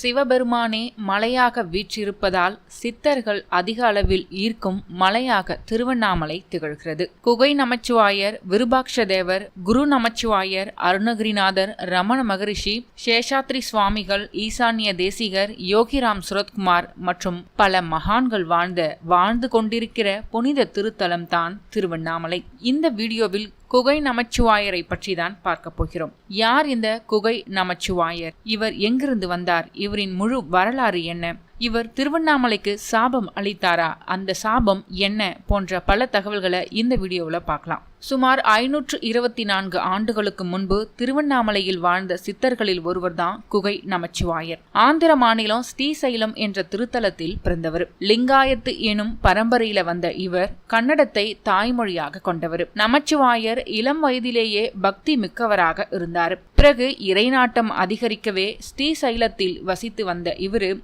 சிவபெருமானே மலையாக வீற்றிருப்பதால் சித்தர்கள் அதிக அளவில் ஈர்க்கும் மலையாக திருவண்ணாமலை திகழ்கிறது. குகை நமச்சிவாயர் விருபாக்ஷ தேவர் குரு நமச்சிவாயர் அருணகிரிநாதர் ரமண மகரிஷி சேஷாத்ரி சுவாமிகள் ஈசான்ய தேசிகர் யோகிராம் சுரத்குமார் மற்றும் பல மகான்கள் வாழ்ந்த வாழ்ந்து கொண்டிருக்கிற புனித திருத்தலம் தான் திருவண்ணாமலை. இந்த வீடியோவில் குகை நமச்சிவாயரை பற்றி தான் பார்க்க போகிறோம். யார் இந்த குகை நமச்சிவாயர்? இவர் எங்கிருந்து வந்தார்? இவரின் முழு வரலாறு என்ன? இவர் திருவண்ணாமலைக்கு சாபம் அளித்தாரா? அந்த சாபம் என்ன? போன்ற பல தகவல்களை இந்த வீடியோவில் பார்க்கலாம். சுமார் ஐநூற்று இருபத்தி நான்கு ஆண்டுகளுக்கு முன்பு திருவண்ணாமலையில் வாழ்ந்த சித்தர்களில் ஒருவர்தான் குகை நமச்சிவாயர். ஆந்திர மாநிலம் ஸ்ரீசைலம் என்ற திருத்தலத்தில் பிறந்தவர். லிங்காயத்து எனும் பரம்பரையில வந்த இவர் கன்னடத்தை தாய்மொழியாக கொண்டவர். நமச்சிவாயர் இளம் வயதிலேயே பக்தி மிக்கவராக இருந்தார். பிறகு இறைநாட்டம் அதிகரிக்கவே ஸ்ரீசைலத்தில் வசித்து வந்த இவரு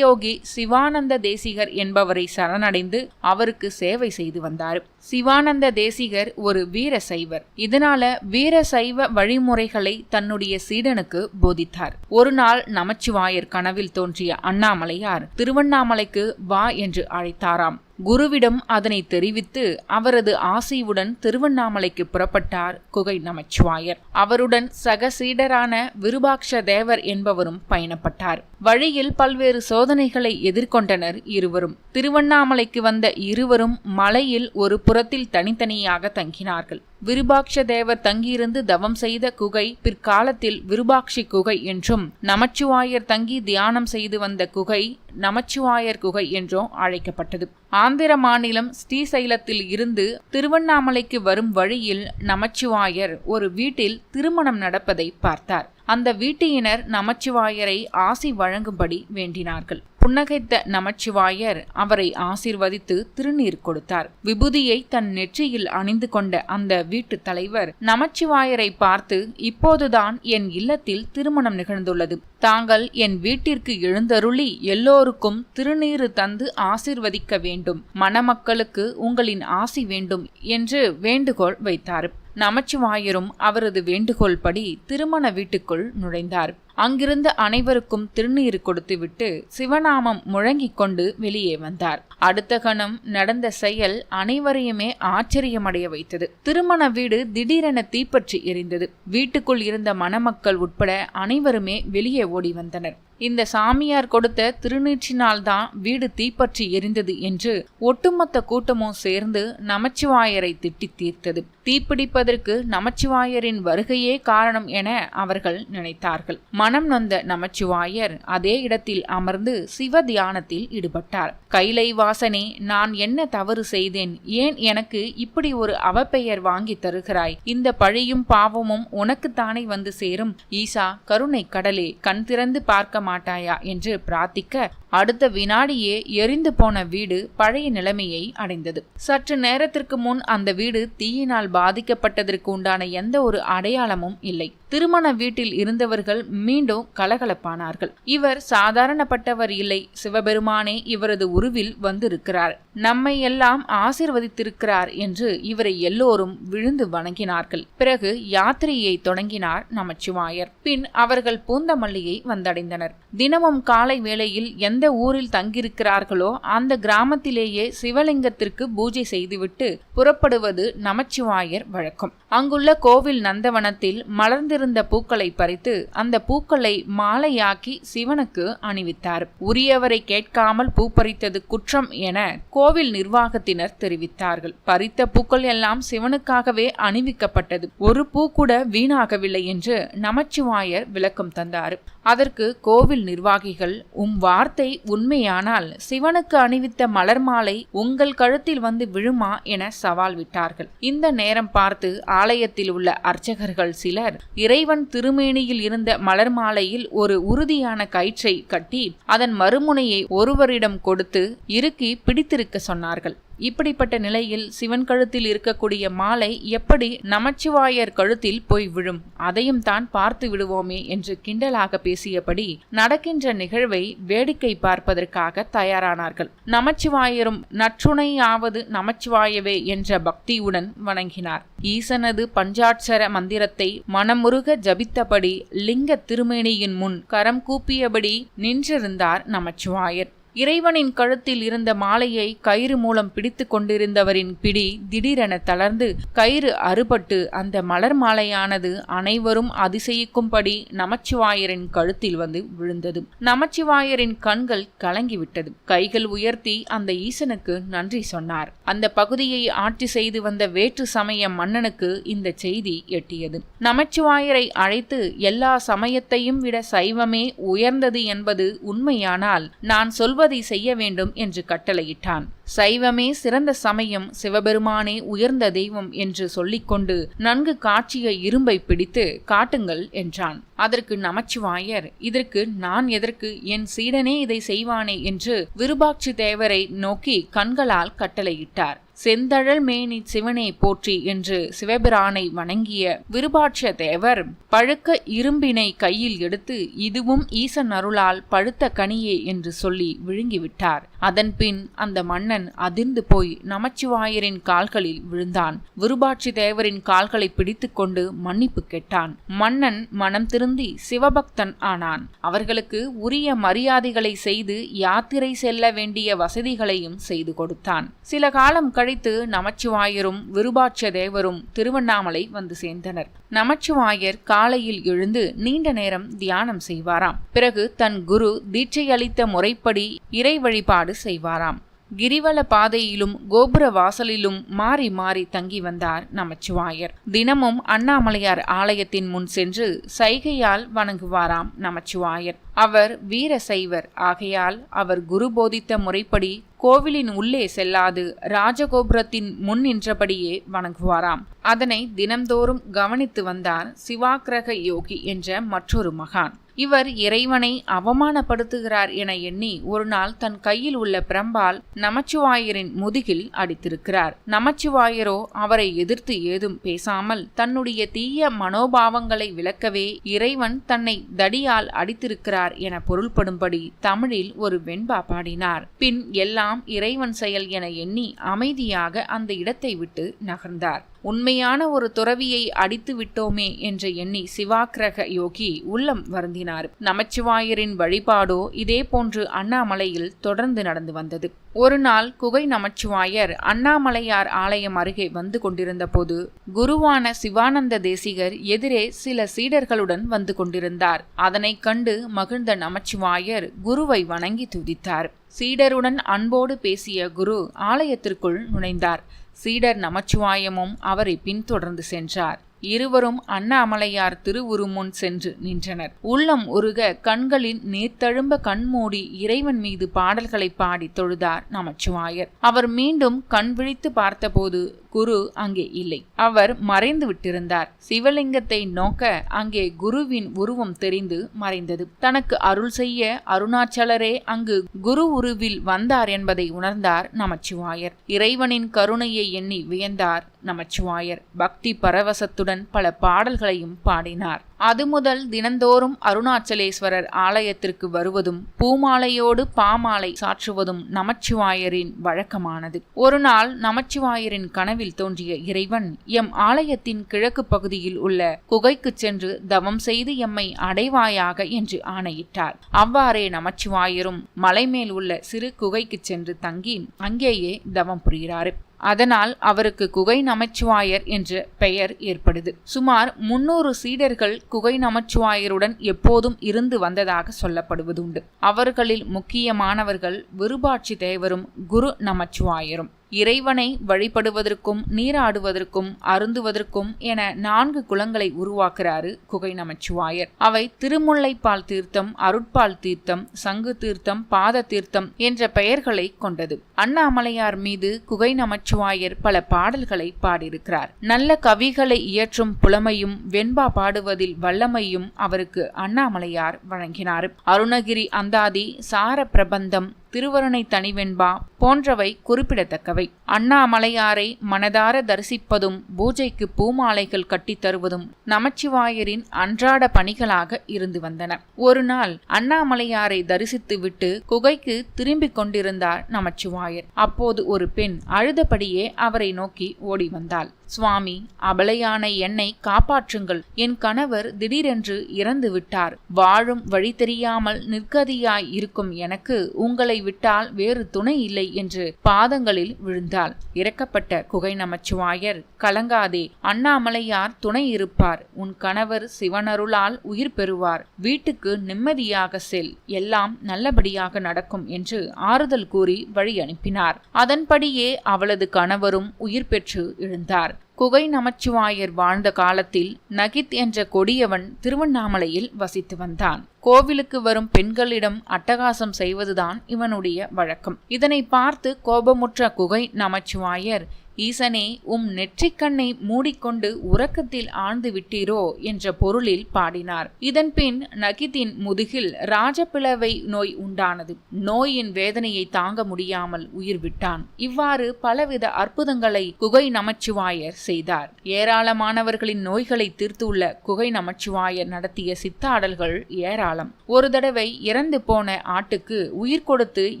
யோகி சிவானந்த தேசிகர் என்பவரை சரணடைந்து அவருக்கு சேவை செய்து வந்தார். சிவானந்த தேசிகர் ஒரு வீர சைவர். இதனால வீர சைவ வழிமுறைகளை தன்னுடைய சீடனுக்கு போதித்தார். ஒரு நாள் நமச்சிவாயர் கனவில் தோன்றிய அண்ணாமலையார் திருவண்ணாமலைக்கு வா என்று அழைத்தாராம். குருவிடம் அதனை தெரிவித்து அவரது ஆசையுடன் திருவண்ணாமலைக்கு புறப்பட்டார் குகை நமச்சிவாயர். அவருடன் சக சீடரான விருபாக்ஷ தேவர் என்பவரும் பயணப்பட்டார். வழியில் பல்வேறு சோதனைகளை எதிர்கொண்டனர் இருவரும். திருவண்ணாமலைக்கு வந்த இருவரும் மலையில் ஒரு புறத்தில் தனித்தனியாக தங்கினார்கள். விருபாக்ஷ தேவர் தங்கியிருந்து தவம் செய்த குகை பிற்காலத்தில் விருபாக்ஷி குகை என்றும் நமச்சிவாயர் தங்கி தியானம் செய்து வந்த குகை நமச்சிவாயர் குகை என்றும் அழைக்கப்பட்டது. ஆந்திர மாநிலம் ஸ்ரீசைலத்தில் இருந்து திருவண்ணாமலைக்கு வரும் வழியில் நமச்சிவாயர் ஒரு வீட்டில் திருமணம் நடப்பதை பார்த்தார். அந்த வீட்டினர் நமச்சிவாயரை ஆசி வழங்கும்படி வேண்டினார்கள். புன்னகைத்த நமச்சிவாயர் அவரை ஆசிர்வதித்து திருநீர் கொடுத்தார். விபூதியை தன் நெற்றியில் அணிந்து கொண்ட அந்த வீட்டு தலைவர் நமச்சிவாயரை பார்த்து இப்போதுதான் என் இல்லத்தில் திருமணம் நிகழ்ந்துள்ளது. தாங்கள் என் வீட்டிற்கு எழுந்தருளி எல்லோருக்கும் திருநீறு தந்து ஆசிர்வதிக்க வேண்டும். மணமக்களுக்கு உங்களின் ஆசி வேண்டும் என்று வேண்டுகோள் வைத்தார். நமச்சிவாயரும் அவரது வேண்டுகோள் படி திருமண வீட்டுக்குள் நுழைந்தார். அங்கிருந்த அனைவருக்கும் திருநீர் கொடுத்துவிட்டு சிவநாமம் முழங்கிக் கொண்டு வெளியே வந்தார். அடுத்த கணம் நடந்த செயல் அனைவரையுமே ஆச்சரியமடைய வைத்தது. திருமண வீடு திடீரென தீப்பற்றி எரிந்தது. வீட்டுக்குள் இருந்த மணமக்கள் உட்பட அனைவருமே வெளியே ஓடி வந்தனர். இந்த சாமியார் கொடுத்த திருநீற்றினால்தான் வீடு தீப்பற்றி எரிந்தது என்று ஒட்டுமொத்த கூட்டமும் சேர்ந்து நமச்சிவாயரை திட்டி தீர்த்தது. தீப்பிடிப்பதற்கு நமச்சிவாயரின் வருகையே காரணம் என அவர்கள் நினைத்தார்கள். மனம் நொந்த நமச்சிவாயர் அதே இடத்தில் அமர்ந்து சிவ தியானத்தில் ஈடுபட்டார். கைலை வாசனே நான் என்ன தவறு செய்தேன்? ஏன் எனக்கு இப்படி ஒரு அவப்பெயர் வாங்கி தருகிறாய்? இந்த பழியும் பாவமும் உனக்குத்தானே வந்து சேரும்? ஈசா கருணை கடலே கண் திறந்து பார்க்க மாட்டாயா என்று பிரார்த்திக்க அடுத்த வினாடியே எரிந்து போன வீடு பழைய நிலைமையை அடைந்தது. சற்று நேரத்திற்கு முன் அந்த வீடு தீயினால் பாதிக்கப்பட்டதற்கு உண்டான எந்த ஒரு அடையாளமும் இல்லை. திருமண வீட்டில் இருந்தவர்கள் மீண்டும் கலகலப்பானார்கள். இவர் சாதாரணப்பட்டவர் இல்லை. சிவபெருமானே இவரது உருவில் வந்திருக்கிறார். நம்மை எல்லாம் ஆசிர்வதித்திருக்கிறார் என்று இவரை எல்லோரும் விழுந்து வணங்கினார்கள். பிறகு யாத்திரையை தொடங்கினார் நமச்சிவாயர். பின் அவர்கள் பூந்தமல்லியை வந்தடைந்தனர். தினமும் காலை வேளையில் எந்த ஊரில் தங்கியிருக்கிறார்களோ அந்த கிராமத்திலேயே சிவலிங்கத்திற்கு பூஜை செய்துவிட்டு புறப்படுவது நமச்சிவாயர் வழக்கம். அங்குள்ள கோவில் நந்தவனத்தில் மலர்ந்திருந்த பூக்களை பறித்து அந்த பூக்களை மாலையாக்கி சிவனுக்கு அணிவித்தார். உரியவரை கேட்காமல் பூ பறித்தது குற்றம் என கோவில் நிர்வாகத்தினர் தெரிவித்தார்கள். பறித்த பூக்கள் எல்லாம் சிவனுக்காகவே அணிவிக்கப்பட்டது. ஒரு பூ கூட வீணாகவில்லை என்று நமச்சிவாயர் விளக்கம் தந்தார். அதற்கு கோவில் நிர்வாகிகள் உம் வார்த்தை உண்மையானால் சிவனுக்கு அணிவித்த மலர் மாலை உங்கள் கழுத்தில் வந்து விழுமா? என சவால் விட்டார்கள். இந்த நேரம் பார்த்து ஆலயத்தில் உள்ள அர்ச்சகர்கள் சிலர் இறைவன் திருமேனியில் இருந்த மலர் மாலையில் ஒரு உறுதியான கயிற்றை கட்டி அதன் மறுமுனையை ஒருவரிடம் கொடுத்து இறுக்கி பிடித்திருக்க சொன்னார்கள். இப்படிப்பட்ட நிலையில் சிவன் கழுத்தில் இருக்கக்கூடிய மாலை எப்படி நமச்சிவாயர் கழுத்தில் போய் விழும்? அதையும் தான் பார்த்து விடுவோமே என்று கிண்டலாக பேசியபடி நடக்கின்ற நிகழ்வை வேடிக்கை பார்ப்பதற்காக தயாரானார்கள். நமச்சிவாயரும் நற்றுணையாவது நமச்சிவாயவே என்ற பக்தியுடன் வணங்கினார். ஈசனது பஞ்சாட்சர மந்திரத்தை மனமுருக ஜபித்தபடி லிங்க திருமேனியின் முன் கரம் கூப்பியபடி நின்றிருந்தார் நமச்சிவாயர். இறைவனின் கழுத்தில் இருந்த மாலையை கயிறு மூலம் பிடித்து கொண்டிருந்தவரின் பிடி திடீரென தளர்ந்து கயிறு அறுபட்டு அந்த மலர் மாலையானது அனைவரும் அதிசயிக்கும்படி நமச்சிவாயரின் கழுத்தில் வந்து விழுந்தது. நமச்சிவாயரின் கண்கள் கலங்கிவிட்டது. கைகள் உயர்த்தி அந்த ஈசனுக்கு நன்றி சொன்னார். அந்த பகுதியை ஆட்சி செய்து வந்த வேற்று சமய மன்னனுக்கு இந்த செய்தி எட்டியது. நமச்சிவாயரை அழைத்து எல்லா சமயத்தையும் விட சைவமே உயர்ந்தது என்பது உண்மையானால் நான் சொல்வது சொல்வதை செய்ய வேண்டும் என்று கட்டளையிட்டான். சைவமே சிறந்த சமயம் சிவபெருமானே உயர்ந்த தெய்வம் என்று சொல்லிக்கொண்டு நன்கு காட்சிய இரும்பை பிடித்து காட்டுங்கள் என்றான். அதற்கு நமச்சிவாயர் இதற்கு நான் எதற்கு? என் சீடனே இதை செய்வானே என்று விருபாட்சி தேவரை நோக்கி கண்களால் கட்டளையிட்டார். செந்தழல் மேனி சிவனை போற்றி என்று சிவபிரானை வணங்கிய விருபாட்ச தேவர் பழுக்க இரும்பினை கையில் எடுத்து இதுவும் ஈசன் அருளால் பழுத்த கனியே என்று சொல்லி விழுங்கிவிட்டார். அதன்பின் அந்த மன்னன் அதிர்ந்து போய் நமச்சிவாயரின் கால்களில் விழுந்தான். விருபாட்சி தேவரின் கால்களை பிடித்துக்கொண்டு மன்னிப்பு கேட்டான். மன்னன் மனம் திருந்தி சிவபக்தன் ஆனான். அவர்களுக்கு உரிய மரியாதைகளை செய்து யாத்திரை செல்ல வேண்டிய வசதிகளையும் செய்து கொடுத்தான். சில காலம் கழித்து நமச்சிவாயரும் விருபாட்ச தேவரும் திருவண்ணாமலை வந்து சேர்ந்தனர். நமச்சிவாயர் காலையில் எழுந்து நீண்ட நேரம் தியானம் செய்வாராம். பிறகு தன் குரு தீட்சை அளித்த முறைப்படி இறை வழிபாடு செய்வாராம். கிரிவல பாதையிலும் கோபுர வாசலிலும் மாறி மாறி தங்கி வந்தார் நமச்சிவாயர். தினமும் அண்ணாமலையார் ஆலயத்தின் முன் சென்று சைகையால் வணங்குவாராம் நமச்சிவாயர். அவர் வீர சைவர். ஆகையால் அவர் குரு போதித்த முறைப்படி கோவிலின் உள்ளே செல்லாது ராஜகோபுரத்தின் முன் நின்றபடியே வணங்குவாராம். அதனை தினம்தோறும் கவனித்து வந்தார் சிவாக்கிரக யோகி என்ற மற்றொரு மகான். இவர் இறைவனை அவமானப்படுத்துகிறார் என எண்ணி ஒரு நாள் தன் கையில் உள்ள பிரம்பால் நமச்சிவாயரின் முதுகில் அடித்திருக்கிறார். நமச்சிவாயரோ அவரை எதிர்த்து ஏதும் பேசாமல் தன்னுடைய தீய மனோபாவங்களை விளக்கவே இறைவன் தன்னை தடியால் அடித்திருக்கிறார் என பொருள்படும்படி தமிழில் ஒரு வெண்பா பாடினார். பின் எல்லாம் இறைவன் செயல் என எண்ணி அமைதியாக அந்த இடத்தை விட்டு நகர்ந்தார். உண்மையான ஒரு துறவியை அடித்து விட்டோமே என்று எண்ணி சிவாக்கிரக யோகி உள்ளம் வருந்தினார். நமச்சிவாயரின் வழிபாடோ இதே போன்று அண்ணாமலையில் தொடர்ந்து நடந்து வந்தது. ஒரு நாள் குகை நமச்சிவாயர் அண்ணாமலையார் ஆலயம் அருகே வந்து கொண்டிருந்த போது குருவான சிவானந்த தேசிகர் எதிரே சில சீடர்களுடன் வந்து கொண்டிருந்தார். அதனை கண்டு மகிழ்ந்த நமச்சிவாயர் குருவை வணங்கி துதித்தார். சீடருடன் அன்போடு பேசிய குரு ஆலயத்திற்குள் நுழைந்தார். சீடர் நமச்சிவாயமும் அவரை பின்தொடர்ந்து சென்றார். இருவரும் அண்ணாமலையார் திருவுருமுன் சென்று நின்றனர். உள்ளம் உருக கண்களின் நீர்த்தழும்ப கண்மூடி இறைவன் மீது பாடல்களை பாடி தொழுதார் நமச்சிவாயர். அவர் மீண்டும் கண் விழித்து பார்த்தபோது குரு அங்கே இல்லை. அவர் மறைந்து விட்டிருந்தார். சிவலிங்கத்தை நோக்க அங்கே குருவின் உருவம் தெரிந்து மறைந்தது. தனக்கு அருள் செய்ய அருணாச்சலரே அங்கு குரு உருவில் வந்தார் என்பதை உணர்ந்தார் நமச்சிவாயர். இறைவனின் கருணையை எண்ணி வியந்தார் நமச்சிவாயர் பக்தி பரவசத்துடன் பல பாடல்களையும் பாடினார். அது முதல் தினந்தோறும் அருணாச்சலேஸ்வரர் ஆலயத்திற்கு வருவதும் பூமாலையோடு பாமாலை சாற்றுவதும் நமச்சிவாயரின் வழக்கமானது. ஒரு நாள் நமச்சிவாயரின் கனவில் தோன்றிய இறைவன் எம் ஆலயத்தின் கிழக்கு பகுதியில் உள்ள குகைக்கு சென்று தவம் செய்து எம்மை அடைவாயாக என்று ஆணையிட்டார். அவ்வாறே நமச்சிவாயரும் மலைமேல் உள்ள சிறு குகைக்கு சென்று தங்கி அங்கேயே தவம் புரிகிறார். அதனால் அவருக்கு குகை நமச்சிவாயர் என்ற பெயர் ஏற்படுது. சுமார் முன்னூறு சீடர்கள் குகை நமச்சிவாயருடன் எப்போதும் இருந்து வந்ததாக சொல்லப்படுவதுண்டு. அவர்களில் முக்கியமானவர்கள் விருபாட்சி தேவரும் குரு நமச்சிவாயரும். இறைவனை வழிபடுவதற்கும் நீராடுவதற்கும் அருந்துவதற்கும் என நான்கு குளங்களை உருவாக்குறாரு குகை நமச்சிவாயர். அவை திருமுல்லைப்பால் தீர்த்தம் அருட்பால் தீர்த்தம் சங்கு தீர்த்தம் பாத தீர்த்தம் என்ற பெயர்களை கொண்டது. அண்ணாமலையார் மீது குகை நமச்சிவாயர் பல பாடல்களை பாடியிருக்கிறார். நல்ல கவிகளை இயற்றும் புலமையும் வெண்பா பாடுவதில் வல்லமையும் அவருக்கு அண்ணாமலையார் வழங்கினார். அருணகிரி அந்தாதி சார பிரபந்தம் திருவருணை தனிவெண்பா போன்றவை குறிப்பிடத்தக்கவை. அண்ணாமலையாரை மனதார தரிசிப்பதும் பூஜைக்கு பூமாலைகள் கட்டித் தருவதும் நமச்சிவாயரின் அன்றாட பணிகளாக இருந்து வந்தன. ஒரு நாள் அண்ணாமலையாரை தரிசித்துவிட்டு குகைக்கு திரும்பிக் கொண்டிருந்தார் நமச்சிவாயர். அப்போது ஒரு பெண் அழுதபடியே அவரை நோக்கி ஓடி வந்தாள். சுவாமி அபலையான என்னை காப்பாற்றுங்கள். என் கணவர் திடீரென்று இறந்து விட்டார் வாழும் வழி தெரியாமல் நிற்கதியாய் இருக்கும் எனக்கு உங்களை விட்டால் வேறு துணை இல்லை என்று பாதங்களில் விழுந்தாள். இறக்கப்பட்ட குகை நமச்சிவாயர் கலங்காதே அண்ணாமலையார் துணை இருப்பார். உன் கணவர் சிவனருளால் உயிர் பெறுவார். வீட்டுக்கு நிம்மதியாக செல். எல்லாம் நல்லபடியாக நடக்கும் என்று ஆறுதல் கூறி வழி அனுப்பினார். அதன்படியே அவளது கணவரும் உயிர் பெற்று எழுந்தார். குகை நமச்சிவாயர் வாழ்ந்த காலத்தில் நகித் என்ற கொடியவன் திருவண்ணாமலையில் வசித்து வந்தான். கோவிலுக்கு வரும் பெண்களிடம் அட்டகாசம் செய்வதுதான் இவனுடைய வழக்கம். இதனை பார்த்து கோபமுற்ற குகை நமச்சிவாயர் ஈசனே உம் நெற்றிக்கண்ணை மூடிக்கொண்டு உறக்கத்தில் ஆழ்ந்து விட்டீரோ என்ற பொருளில் பாடினார். இதன்பின் நகிதின் முதுகில் ராஜப்பிளவை நோய் உண்டானது. நோயின் வேதனையை தாங்க முடியாமல் உயிர் விட்டான். இவ்வாறு பலவித அற்புதங்களை குகை நமச்சிவாயர் செய்தார். ஏராளமானவர்களின் நோய்களை தீர்த்துள்ள குகை நமச்சிவாயர் நடத்திய சித்தாடல்கள் ஏராளம். ஒரு தடவை இறந்து போன ஆட்டுக்கு உயிர் கொடுத்து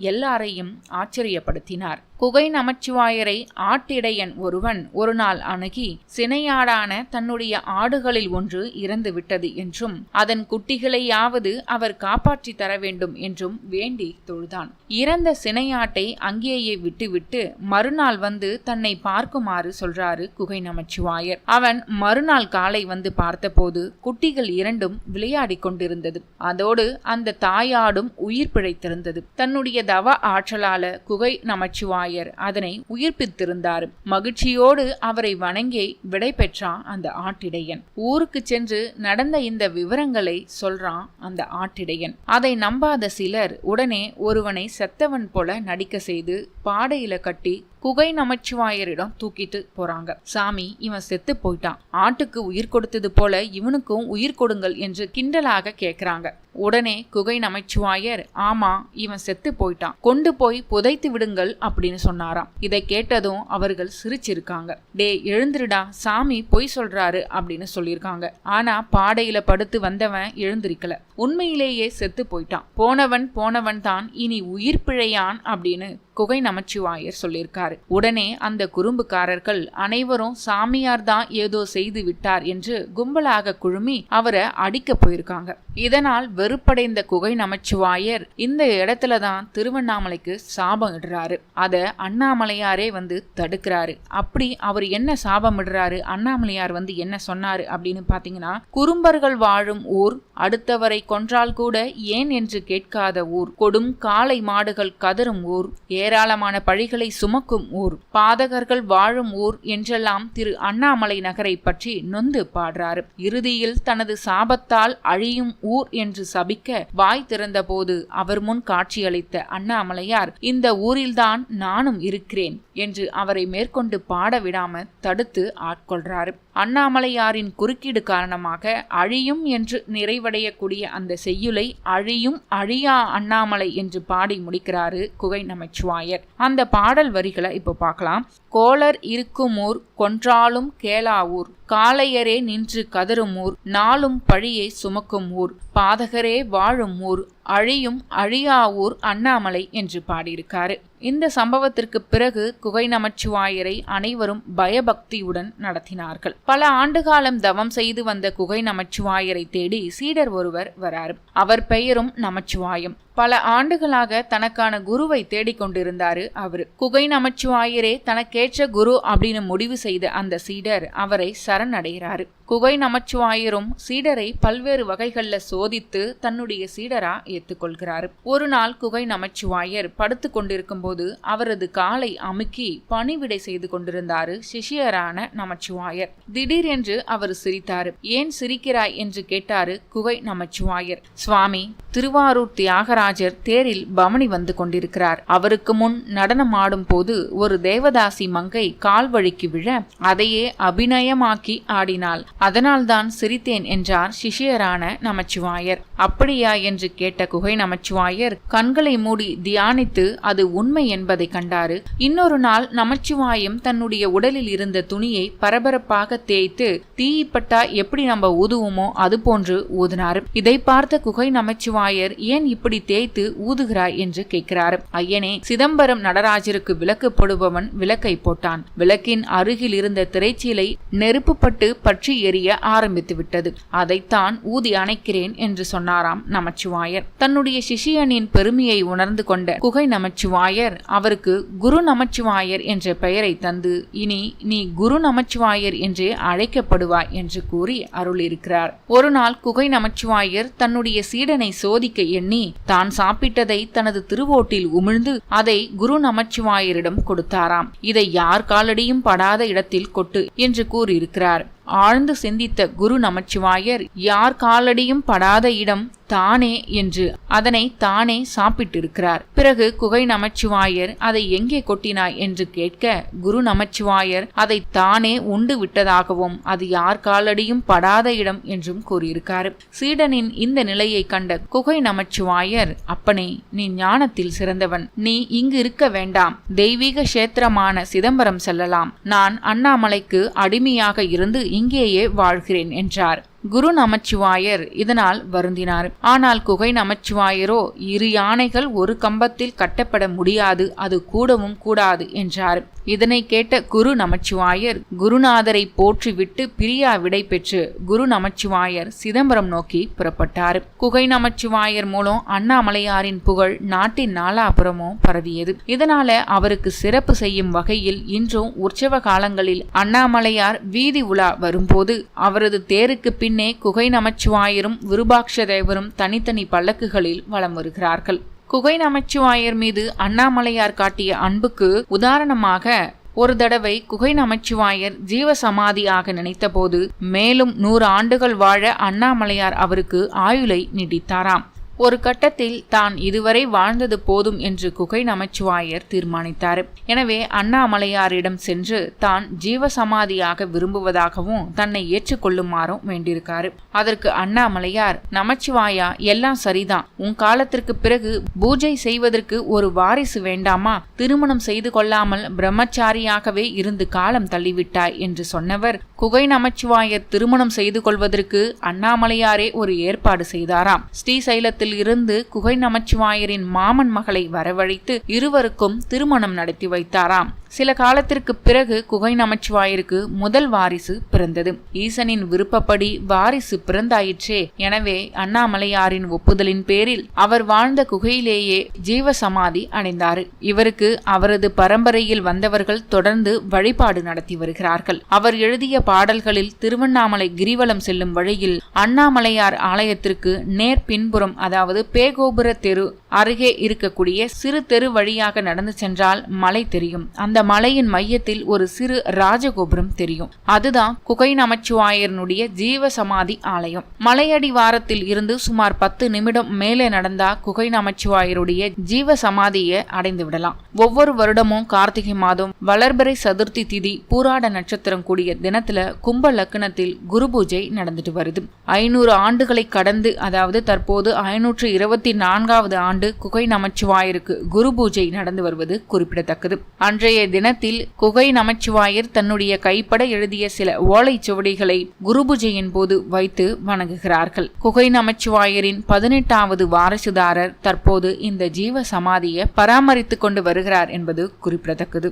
எல்லாரையும் ஆச்சரியப்படுத்தினார். குகை நமச்சிவாயரை ஆட்டிடையன் ஒருவன் ஒரு நாள் அணுகி சினையாடான தன்னுடைய ஆடுகளில் ஒன்று இறந்து விட்டது என்றும் அதன் குட்டிகளையாவது அவர் காப்பாற்றி தர வேண்டும் என்றும் வேண்டி தொழுதான். இறந்த சினையாட்டை அங்கேயே விட்டுவிட்டு மறுநாள் வந்து தன்னை பார்க்குமாறு சொல்றாரு குகை நமச்சிவாயர். அவன் மறுநாள் காலை வந்து பார்த்தபோது குட்டிகள் இரண்டும் விளையாடி கொண்டிருந்தது. அதோடு அந்த தாயாடும் உயிர் பிழைத்திருந்தது. தன்னுடைய தவ ஆற்றலால குகை நமச்சிவாயர் ஆயர் அதனை உயிர்ப்பித்திருந்தார். மகிழ்ச்சியோடு அவரை வணங்கி விடை பெற்றான் அந்த ஆட்டிடையன். ஊருக்கு சென்று நடந்த இந்த விவரங்களை சொல்றான் அந்த ஆட்டிடையன். அதை நம்பாத சிலர் உடனே ஒருவனை செத்தவன் போல நடிக்க செய்து பாடையில கட்டி குகை நமச்சிவாயரிடம் தூக்கிட்டு போறாங்க. சாமி இவன் செத்து போயிட்டான். ஆட்டுக்கு உயிர் கொடுத்தது போல இவனுக்கும் உயிர் கொடுங்கள் என்று கிண்டலாக கேட்கிறாங்க உடனே குகை நமச்சிவாயர் ஆமா இவன் செத்து போயிட்டான். கொண்டு போய் புதைத்து விடுங்கள் அப்படின்னு சொன்னாராம். இதை கேட்டதும் அவர்கள் சிரிச்சிருக்காங்க. டே எழுந்துருடா சாமி பொய் சொல்றாரு அப்படின்னு சொல்லியிருக்காங்க. ஆனா பாடையில படுத்து வந்தவன் எழுந்திருக்கல. உண்மையிலேயே செத்து போயிட்டான். போனவன் போனவன் தான் இனி உயிர் பிழையான் அப்படின்னு குகை நமச்சிவாயர் சொல்லியிருக்காரு. உடனே அந்த குறும்புக்காரர்கள் அனைவரும் சாமியார் தான் ஏதோ செய்து விட்டார் என்று கும்பலாக குழுமி அவரை அடிக்க போயிருக்காங்க. இதனால் வெறுப்படைந்த குகை நமச்சிவாயர் இந்த இடத்துல தான் திருவண்ணாமலைக்கு சாபம் இடுறாரு. அதை அண்ணாமலையாரே வந்து தடுக்கிறாரு. அப்படி அவர் என்ன சாபம் இடுறாரு? அண்ணாமலையார் வந்து என்ன சொன்னாரு அப்படின்னு பாத்தீங்கன்னா குறும்பர்கள் வாழும் ஊர் அடுத்தவரை கொன்றால் கூட ஏன் என்று கேட்காத ஊர் கொடும் காளை மாடுகள் கதறும் ஊர் ஏராளமான பழிகளை சுமக்கும் ஊர் பாதகர்கள் வாழும் ஊர் என்றெல்லாம் திரு அண்ணாமலை நகரை பற்றி நொந்து பாடுறாரு. இறுதியில் தனது சாபத்தால் அழியும் ஊர் என்று சபிக்க வாய் திறந்தபோது அவர் முன் காட்சியளித்த அண்ணாமலையார் இந்த ஊரில்தான் நானும் இருக்கிறேன் என்று அவரை மேற்கொண்டு பாட விடாம தடுத்து ஆட்கொள்றாரு. அண்ணாமலையாரின் குறுக்கீடு காரணமாக அழியும் என்று நிறைவடையக்கூடிய அந்த செய்யுளை அழியும் அழியா அண்ணாமலை என்று பாடி முடிக்கிறாரு குகை நமச்சிவாயர். அந்த பாடல் வரிகளை இப்போ பார்க்கலாம். கோளர் இருக்கும் ஊர் கொன்றாலும் கேளாவூர். காளையரே நின்று கதரும் ஊர் நாளும் பழியை சுமக்கும் ஊர். பாதகரே வாழும் ஊர் அழியும் அழியா ஊர் அண்ணாமலை என்று பாடியிருக்காரு. இந்த சம்பவத்திற்கு பிறகு குகை நமச்சிவாயரை அனைவரும் பயபக்தியுடன் நடத்தினார்கள். பல ஆண்டுகாலம் தவம் செய்து வந்த குகை நமச்சிவாயரை தேடி சீடர் ஒருவர் வராரு. அவர் பெயரும் நமச்சிவாயம். பல ஆண்டுகளாக தனக்கான குருவை தேடிக்கொண்டிருந்தாரு அவர். குகை நமச்சிவாயரே தனக்கேற்ற குரு அப்படின்னு முடிவு செய்த அந்த சீடர் அவரை சரணடைகிறாரு. குகை நமச்சிவாயரும் சீடரை பல்வேறு வகைகள்ல சோதித்து தன்னுடைய சீடரா ஏத்துக்கொள்கிறாரு. ஒரு நாள் குகை நமச்சிவாயர் படுத்து கொண்டிருக்கும் போது அவரது காலை அமுக்கி பணிவிடை செய்து கொண்டிருந்தாரு சிஷியரான நமச்சிவாயர். திடீரென்று அவர் சிரித்தாரு. ஏன் சிரிக்கிறாய்? என்று கேட்டாரு குகை நமச்சிவாயர். சுவாமி திருவாரூர் தியாகரா நடராஜர் தேரில் பவனி வந்து கொண்டிருக்கிறார். அவருக்கு முன் நடனம் ஆடும் போது ஒரு தேவதாசி மங்கை கால் வழிக்கு விழ அதையே அபிநயமாக்கி ஆடினாள். அதனால்தான் சிரித்தேன் என்றார் சிஷியரான நமச்சிவாயர். அப்படியா? என்று கேட்ட குகை நமச்சிவாயர் கண்களை மூடி தியானித்து அது உண்மை என்பதை கண்டாரு. இன்னொரு நாள் நமச்சிவாயம் தன்னுடைய உடலில் இருந்த துணியை பரபரப்பாக தேய்த்து தீயிப்பட்டா எப்படி நம்ம ஊதுவோமோ அது போன்று ஊதினார். இதை பார்த்த குகை நமச்சிவாயர் ஏன் இப்படி தேய்த்து ஊதுகிறாய் என்று கேட்கிறார். ஐயனே சிதம்பரம் நடராஜருக்கு விளக்கு போடுபவன் விளக்கை போட்டான். விளக்கின் அருகில் இருந்த திரைச்சீலை நெருப்புப்பட்டு பற்றி எரிய ஆரம்பித்து விட்டது அதைத்தான் ஊதி அணைக்கிறேன் என்று சொன்னாராம் நமச்சிவாயர். தன்னுடைய சிஷியனின் பெருமையை உணர்ந்து கொண்ட குகை நமச்சிவாயர் அவருக்கு குரு நமச்சிவாயர் என்ற பெயரை தந்து இனி நீ குரு நமச்சிவாயர் என்றே அழைக்கப்படுவாய் என்று கூறி அருளிருக்கிறார் ஒரு நாள் குகை நமச்சிவாயர் தன்னுடைய சீடனை சோதிக்க எண்ணி தான் சாப்பிட்டதை தனது திருவோட்டில் உமிழ்ந்து அதை குரு நமச்சிவாயரிடம் கொடுத்தாராம். இதை யார் காலடியும் படாத இடத்தில் கொட்டு என்று கூறியிருக்கிறார். ஆழ்ந்து சிந்தித்த குரு நமச்சிவாயர் யார் காலடியும் படாத இடம் தானே என்று அதனை தானே சாப்பிட்டிருக்கிறார். பிறகு குகை நமச்சிவாயர் அதை எங்கே கொட்டினாய் என்று கேட்க குரு நமச்சிவாயர் அதை தானே உண்டு விட்டதாகவும் அது யார் காலடியும் படாத இடம் என்றும் கூறியிருக்கார். சீடனின் இந்த நிலையை கண்ட குகை நமச்சிவாயர் அப்பனே நீ ஞானத்தில் சிறந்தவன். நீ இங்கு இருக்க வேண்டாம். தெய்வீக கஷேத்திரமான சிதம்பரம் செல்லலாம். நான் அண்ணாமலைக்கு அடிமையாக இருந்து இங்கேயே வாழ்கிறேன் என்றார். குரு நமச்சிவாயர் இதனால் வருந்தினார். ஆனால் குகை நமச்சிவாயரோ இரு யானைகள் ஒரு கம்பத்தில் கட்டப்பட முடியாது அது கூடவும் கூடாது என்றார். இதனை கேட்ட குரு நமச்சிவாயர் குருநாதரை போற்றிவிட்டு பிரியா விடை பெற்று குரு நமச்சிவாயர் சிதம்பரம் நோக்கி புறப்பட்டார். குகை நமச்சிவாயர் மூலம் அண்ணாமலையாரின் புகழ் நாட்டின் நாலாபுரமும் பரவியது. இதனால அவருக்கு சிறப்பு செய்யும் வகையில் இன்றும் உற்சவ காலங்களில் அண்ணாமலையார் வீதி உலா வரும்போது அவரது தேருக்கு பின் பின்னே குகை நமச்சிவாயரும் விருபாக்ஷ தேவரும் தனித்தனி பல்லக்குகளில் வலம் வருகிறார்கள். குகை நமச்சிவாயர் மீது அண்ணாமலையார் காட்டிய அன்புக்கு உதாரணமாக ஒரு தடவை குகை நமச்சிவாயர் ஜீவ சமாதியாக நினைத்தபோது மேலும் நூறு ஆண்டுகள் வாழ அண்ணாமலையார் அவருக்கு ஆயுளை நீடித்தாராம். ஒரு கட்டத்தில் தான் இதுவரை வாழ்ந்தது போதும் என்று குகை நமச்சிவாயர் தீர்மானித்தார். எனவே அண்ணாமலையாரிடம் சென்று தான் ஜீவசமாதியாக விரும்புவதாகவும் தன்னை ஏற்றுக்கொள்ளுமாறும் வேண்டியிருக்காரு. அதற்கு அண்ணாமலையார் நமச்சிவாயா எல்லாம் சரிதான். உன் காலத்திற்கு பிறகு பூஜை செய்வதற்கு ஒரு வாரிசு வேண்டாமா? திருமணம் செய்து கொள்ளாமல் பிரம்மச்சாரியாகவே இருந்து காலம் தள்ளிவிட்டாய் என்று சொன்னவர் குகை நமச்சிவாயர் திருமணம் செய்து கொள்வதற்கு அண்ணாமலையாரே ஒரு ஏற்பாடு செய்தாராம். ஸ்ரீசைலத்தில் இருந்து குகை நமச்சிவாயரின் மாமன் மகளை வரவழைத்து இருவருக்கும் திருமணம் நடத்தி வைத்தாராம். சில காலத்திற்கு பிறகு குகை நமச்சிவாயிற்கு முதல் வாரிசு பிறந்தது. ஈசனின் விருப்பப்படி வாரிசு பிறந்தாயிற்றே. எனவே அண்ணாமலையாரின் ஒப்புதலின் பேரில் அவர் வாழ்ந்த குகையிலேயே ஜீவ சமாதி அடைந்தார். இவருக்கு அவரது பரம்பரையில் வந்தவர்கள் தொடர்ந்து வழிபாடு நடத்தி வருகிறார்கள். அவர் எழுதிய பாடல்களில் திருவண்ணாமலை கிரிவலம் செல்லும் வழியில் அண்ணாமலையார் ஆலயத்திற்கு நேர் பின்புறம் அதாவது பேகோபுர தெரு அருகே இருக்கக்கூடிய சிறு தெரு வழியாக நடந்து சென்றால் மலை தெரியும். அந்த மலையின் மையத்தில் ஒரு சிறு ராஜகோபுரம் தெரியும். அதுதான் குகை நமச்சிவாயரனுடைய ஜீவ சமாதி ஆலயம். மலையடி வாரத்தில் இருந்து சுமார் பத்து நிமிடம் மேலே நடந்தா குகை நமச்சிவாயருடைய ஜீவ சமாதியை அடைந்து விடலாம். ஒவ்வொரு வருடமும் கார்த்திகை மாதம் வளர்பிறை சதுர்த்தி திதி பூராட நட்சத்திரம் கூடிய தினத்துல கும்ப லக்னத்தில் குரு பூஜை நடந்துட்டு வருது. ஐநூறு ஆண்டுகளை கடந்து அதாவது தற்போது ஐநூற்று இருபத்தி நான்காவது ஆண்டு குகை நமச்சிவாயருக்கு குரு பூஜை நடந்து வருவது குறிப்பிடத்தக்கது. அன்றைய தினத்தில் குகை நமச்சிவாயர் தன்னுடைய கைப்பட எழுதிய சில ஓலைச்சுவடிகளை குருபூஜையின் போது வைத்து வணங்குகிறார்கள். குகை நமச்சிவாயரின் பதினெட்டாவது வாரசுதாரர் தற்போது இந்த ஜீவ சமாதியை பராமரித்துக் கொண்டு வருகிறார் என்பது குறிப்பிடத்தக்கது.